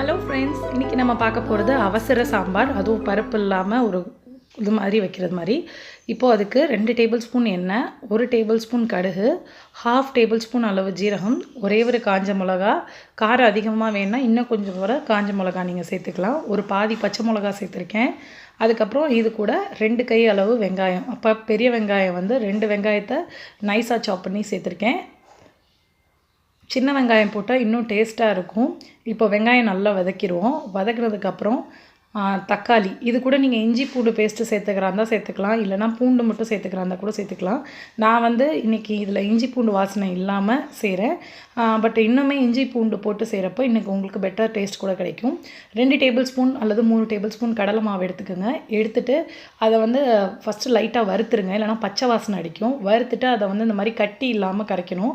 Hello friends இன்றைக்கி நம்ம பார்க்க போகிறது அவசர சாம்பார். அதுவும் பருப்பு இல்லாமல் ஒரு இது மாதிரி வைக்கிறது மாதிரி. இப்போது அதுக்கு ரெண்டு டேபிள் ஸ்பூன் எண்ணெய் ஒரு டேபிள் ஸ்பூன் கடுகு ஹாஃப் டேபிள் ஸ்பூன் அளவு ஜீரகம் ஒரே ஒரு காஞ்ச மிளகா காரம் அதிகமாக வேணால் இன்னும் கொஞ்சம் கூட காஞ்ச மிளகா நீங்கள் சேர்த்துக்கலாம். ஒரு பாதி பச்சை மிளகா சேர்த்துருக்கேன். அதுக்கப்புறம் இது கூட ரெண்டு கை அளவு வெங்காயம். அப்போ பெரிய வெங்காயம் வந்து ரெண்டு வெங்காயத்தை நைஸாக சாப் பண்ணி சேர்த்துருக்கேன். சின்ன வெங்காயம் போட்டால் இன்னும் டேஸ்ட்டாக இருக்கும். இப்போ வெங்காயம் நல்லா வதக்கிடுவோம். வதக்குனதுக்கப்புறம் தக்காளி. இது கூட நீங்கள் இஞ்சி பூண்டு பேஸ்ட்டு சேர்த்துக்கிறா இருந்தால் சேர்த்துக்கலாம். இல்லைனா பூண்டு மட்டும் சேர்த்துக்கிறாந்தா இருந்தால் கூட சேர்த்துக்கலாம். நான் வந்து இன்றைக்கி இதில் இஞ்சி பூண்டு வாசனை இல்லாமல் செய்கிறேன் பட் இன்னுமே இஞ்சி பூண்டு போட்டு செய்கிறப்போ இன்றைக்கி உங்களுக்கு பெட்டர் டேஸ்ட் கூட கிடைக்கும். ரெண்டு டேபிள் ஸ்பூன் அல்லது மூணு டேபிள் ஸ்பூன் கடலை மாவு எடுத்துக்கோங்க. எடுத்துகிட்டு அதை வந்து ஃபஸ்ட்டு லைட்டாக வறுத்துருங்க. இல்லைனா பச்சை வாசனை அடிக்கும். வறுத்துட்டு அதை வந்து இந்த மாதிரி கட்டி இல்லாமல் கரைக்கணும்.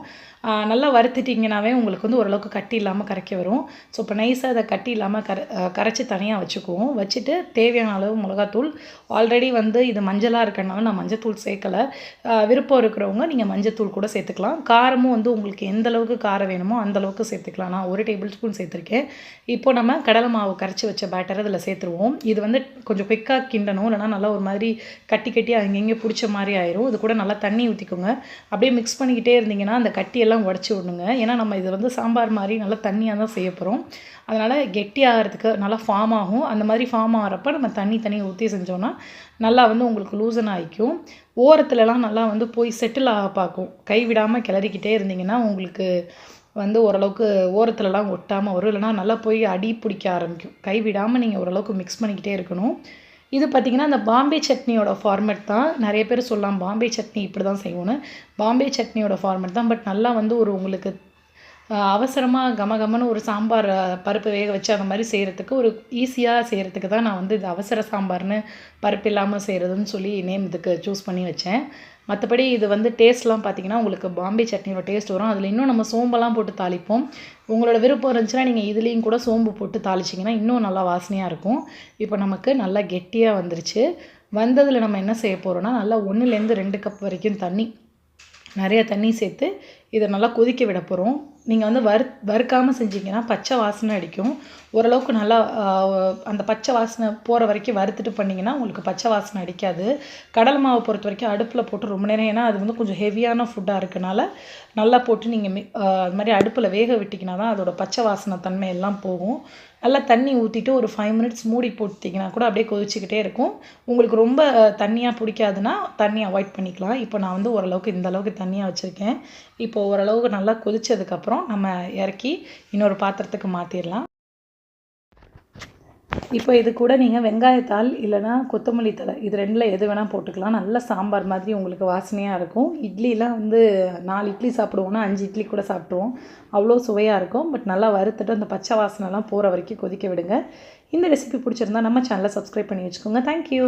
நல்லா வறுத்துட்டிங்கனாவே உங்களுக்கு வந்து ஓரளவுக்கு கட்டி இல்லாமல் கரைக்க வரும். ஸோ இப்போ நைஸாக அதை கட்டி இல்லாமல் கரை கரைச்சி தனியாக வச்சுக்குவோம். வச்சுட்டு தேவையான அளவு மிளகாத்தூள். ஆல்ரெடி வந்து இது மஞ்சளாக இருக்கனால நான் மஞ்சத்தூள் சேர்க்கலை. விருப்பம் இருக்கிறவங்க நீங்கள் மஞ்சத்தூள் கூட சேர்த்துக்கலாம். காரமும் வந்து உங்களுக்கு எந்த அளவுக்கு காரம் வேணுமோ அந்த அளவுக்கு சேர்த்துக்கலாம். நான் ஒரு டேபிள் ஸ்பூன் சேர்த்துருக்கேன். இப்போ நம்ம கடலை மாவு கரைச்சி வச்ச பேட்டர் இதில் சேர்த்துருவோம். இது வந்து கொஞ்சம் குயிக்காக கிண்டணும். இல்லைனா நல்லா ஒரு மாதிரி கட்டி கட்டி அங்கங்கே பிடிச்ச மாதிரி ஆயிரும். இது கூட நல்லா தண்ணி ஊற்றிக்கோங்க அப்படியே மிக்ஸ் பண்ணிக்கிட்டே இருந்தீங்கன்னா அந்த கட்டியெல்லாம் உடச்சி விடணுங்க. ஏன்னா நம்ம இது வந்து சாம்பார் மாதிரி நல்லா தண்ணியாக தான் செய்ய போகிறோம் அதனால் கெட்டி ஆகிறதுக்கு நல்லா ஃபார்ம் ஆகும். அந்த மாதிரி ஃபார்ம் ஆகிறப்ப நம்ம தண்ணி தனியாக ஊற்றி செஞ்சோன்னா நல்லா வந்து உங்களுக்கு லூசன் ஆகிக்கும் ஓரத்துலலாம் நல்லா வந்து போய் செட்டில் ஆக பார்க்கும். கை விடாமல் கிளறிக்கிட்டே இருந்தீங்கன்னா உங்களுக்கு வந்து ஓரளவுக்கு ஓரத்துலலாம் ஒட்டாமல் வரும். இல்லைனா நல்லா போய் அடி பிடிக்க ஆரம்பிக்கும். கை விடாமல் நீங்கள் ஓரளவுக்கு மிக்ஸ் பண்ணிக்கிட்டே இருக்கணும். இது பார்த்திங்கன்னா அந்த பாம்பே சட்னியோட ஃபார்மேட் தான். நிறைய பேர் சொல்லலாம் பாம்பே சட்னி இப்படி தான் செய்வோன்னு பாம்பே சட்னியோட ஃபார்மேட் தான். பட் நல்லா வந்து ஒரு உங்களுக்கு அவசரமாக கம கமன்னு ஒரு சாம்பார் பருப்பு வேக வச்சு அந்த மாதிரி செய்கிறதுக்கு ஒரு ஈஸியாக செய்கிறதுக்கு தான் நான் வந்து இது அவசர சாம்பார்னு பருப்பு இல்லாமல் செய்கிறதுன்னு சொல்லி நேம் இதுக்கு சூஸ் பண்ணி வச்சேன். மற்றபடி இது வந்து டேஸ்ட்லாம் பார்த்திங்கன்னா உங்களுக்கு பாம்பே சட்னியோட டேஸ்ட் வரும். அதில் இன்னும் நம்ம சோம்பெல்லாம் போட்டு தாளிப்போம். உங்களோட விருப்பம் இருந்துச்சுன்னா நீங்கள் இதுலேயும் கூட சோம்பு போட்டு தாளிச்சிங்கன்னா இன்னும் நல்லா வாசனையாக இருக்கும். இப்போ நமக்கு நல்லா கெட்டியாக வந்துருச்சு. வந்ததில் நம்ம என்ன செய்ய போகிறோன்னா நல்லா ஒன்றுலேருந்து ரெண்டு கப் வரைக்கும் தண்ணி நிறைய தண்ணி சேர்த்து இதை நல்லா கொதிக்க விட போகிறோம் நீங்கள் வந்து வறு வறுக்காமல் செஞ்சீங்கன்னா பச்சை வாசனை அடிக்கும். ஓரளவுக்கு நல்லா அந்த பச்சை வாசனை போகிற வரைக்கும் வறுத்துட்டு பண்ணிங்கன்னா உங்களுக்கு பச்சை வாசனை அடிக்காது. கடல் மாவு பொறுத்த வரைக்கும் அடுப்பில் போட்டு ரொம்ப நேரம் ஏன்னா அது வந்து கொஞ்சம் ஹெவியான ஃபுட்டாக இருக்கனால நல்லா போட்டு நீங்கள் மி அது மாதிரி அடுப்பில் வேக விட்டிங்கன்னா தான் அதோட பச்சை வாசனை தன்மை எல்லாம் போகும். நல்லா தண்ணி ஊற்றிட்டு ஒரு ஃபைவ் மினிட்ஸ் மூடி போட்டிங்கன்னா கூட அப்படியே கொதிச்சிக்கிட்டே இருக்கும். உங்களுக்கு ரொம்ப தண்ணியாக பிடிக்காதுன்னா தண்ணி அவாய்ட் பண்ணிக்கலாம். இப்போ நான் வந்து ஓரளவுக்கு இந்த அளவுக்கு தண்ணியாக வச்சுருக்கேன். இப்போது ஓரளவுக்கு நல்லா கொதித்ததுக்கப்புறம் நம்ம இறக்கி இன்னொரு பாத்திரத்துக்கு மாற்றிடலாம் இப்போ இது கூட நீங்கள் வெங்காயத்தாள் இல்லைனா கொத்தமல்லி தலை இது ரெண்டில் எது வேணால் போட்டுக்கலாம். நல்ல சாம்பார் மாதிரி உங்களுக்கு வாசனையாக இருக்கும். இட்லிலாம் வந்து நாலு இட்லி சாப்பிடுவோன்னா அஞ்சு இட்லி கூட சாப்பிடுவோம் அவ்வளோ சுவையாக இருக்கும். பட் நல்லா வறுத்துட்டு அந்த பச்சை வாசனைலாம் போகிற வரைக்கும் கொதிக்க விடுங்க. இந்த ரெசிபி பிடிச்சிருந்தா நம்ம சேனலை சப்ஸ்கிரைப் பண்ணி வச்சுக்கோங்க. தேங்க்யூ